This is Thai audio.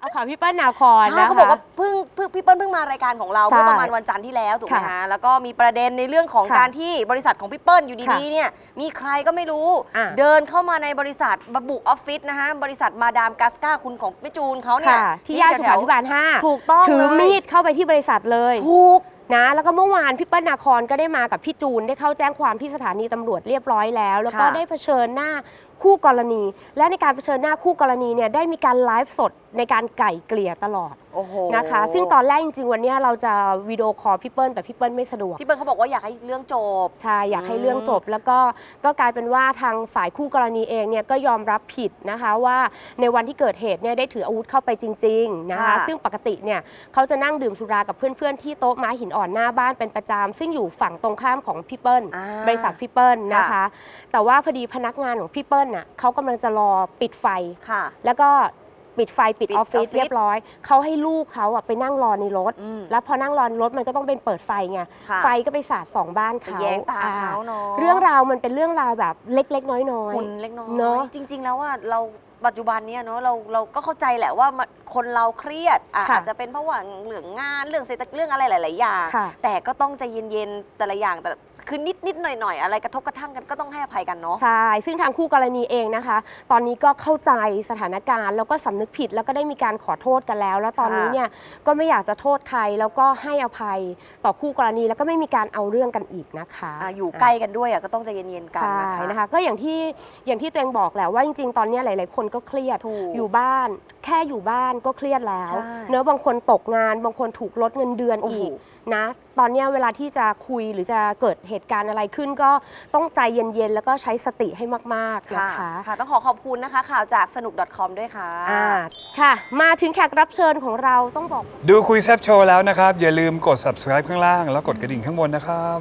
เอาข่าวพี่เปิ้ลนาครใช่นะเขาบอกคะว่าเพิ่งเพิ่งพี่เปิ้ลเพิ่งมารายการของเราใช่เมื่อประมาณวันจันทร์ที่แล้วถูกไหมค่ะฮะแล้วก็มีประเด็นในเรื่องของค่ะการที่บริษัทของพี่เปิ้ลอยู่ค่ะดีๆเนี่ยมีใครก็ไม่รู้ อะเดินเข้ามาในบริษัทมาบุกออฟฟิศนะฮะบริษัทมาดามกัสกาคุณของพี่จูนเขาเนี่ยค่ะที่ย่านสุแถขาวธิบาลห้าถูกต้องถือเลยมีดเข้าไปที่บริษัทเลยถูก นะ แล้วก็เมื่อวานพี่เปิ้ลนาครก็ได้มากับพี่จูนได้เข้าแจ้งความที่สถานีตำรวจเรียบร้อยแล้ว แล้วก็ค่ะ ได้เผชิญหน้า คู่กรณี และในการเผชิญหน้าคู่กรณีเนี่ยได้มีการไลฟ์สดในการไก่เกลี่ยตลอดโอ้โหนะคะ ซึ่งตอนแรกจริงๆวันเนี้ยเราจะวิดีโอคอลพี่เปิ้ลแต่พี่เปิ้ลไม่สะดวก พี่เปิ้ลเขาบอกว่าอยากให้เรื่องจบ ใช่อยากให้อืมเรื่องจบแล้วก็ก็กลายเป็นว่าทางฝ่ายคู่กรณีเองเนี่ยก็ยอมรับผิดนะคะว่าในวันที่เกิดเหตุเนี่ยได้ถืออาวุธเข้าไปจริงๆนะคะ ค่ะ ซึ่งปกติเนี่ยเขาจะนั่งดื่มสุรากับเพื่อนๆที่โต๊ะม้าหินอ่อนหน้าบ้านเป็นประจำซึ่งอยู่ฝั่งตรงข้ามของพี่เปิ้ล อ่า บริษัทพี่เปิ้ลนะคะค่ะแต่ว่าพอดีพนักงานของพี่เปิ้ลน่ะเขากำลังจะรอปิดไฟ ค่ะ แล้วก็ปิดไฟปิดปิดออฟฟิศออฟฟิศเรียบร้อย เขาให้ลูกเขาอะไปนั่งรอในรถ อืม แล้วพอนั่งรอในรถมันก็ต้องเป็นเปิดไฟไง ค่ะไฟก็ไปสาดสองบ้านไปเขาแย้งตาอ่เขาเนาะเรื่องราวมันเป็นเรื่องราวแบบเล็กๆ น้อย หุ่นเล็กน้อยเนอะ จริง ๆ แล้วว่าเรา ปัจจุบันเนี้ยเนาะเราเราก็เข้าใจแหละว่ามันคนเราเครียดอะค่ะอาจจะเป็นเพราะว่าเรื่องงานเรื่องเศรษฐกิจเรื่องอะไรหลาย ๆ อย่าง ค่ะ แต่ก็ต้องใจเย็นๆแต่ละอย่างแต่คือนิดนิดๆหน่อยหน่อย ๆ อะไรกระทบกระทั่งกันก็ต้องให้อภัยกันเนาะ ใช่ ซึ่งทางคู่กรณีเองนะคะ ตอนนี้ก็เข้าใจสถานการณ์ แล้วก็สำนึกผิด แล้วก็ได้มีการขอโทษกันแล้ว แล้วตอนนี้ค่ะ เนี่ยก็ไม่อยากจะโทษใคร แล้วก็ให้อภัยต่อคู่กรณี แล้วก็ไม่มีการเอาเรื่องกันอีกนะคะ อะอยู่ใกล้กันด้วยอะก็ต้องใจเย็นๆกันใช่นะคะ นะคะก็อย่างที่อย่างที่ตัวเองบอกแหละว่าจริงๆ ตอนนี้หลาย ๆ คนก็เครียดถูกอยู่บ้าน แค่อยู่บ้านก็เครียดแล้วใช่เนอะบางคนตกงาน บางคนถูกลดเงินเดือนโอ้โหอีกนะ ตอนเนี้ยเวลาที่จะคุยหรือจะเกิดเหตุการณ์อะไรขึ้นก็ต้องใจเย็นๆ แล้วก็ใช้สติให้มากๆค่ะนะคะค่ะ ต้องขอขอบคุณนะคะ ข่าวจากสนุก .com ด้วยค่ะอ่าค่ะ มาถึงแขกรับเชิญของเราต้องบอก ดูคุยแซบโชว์แล้วนะครับ อย่าลืมกด subscribe ข้างล่าง แล้วกดกระดิ่งข้างบนนะครับ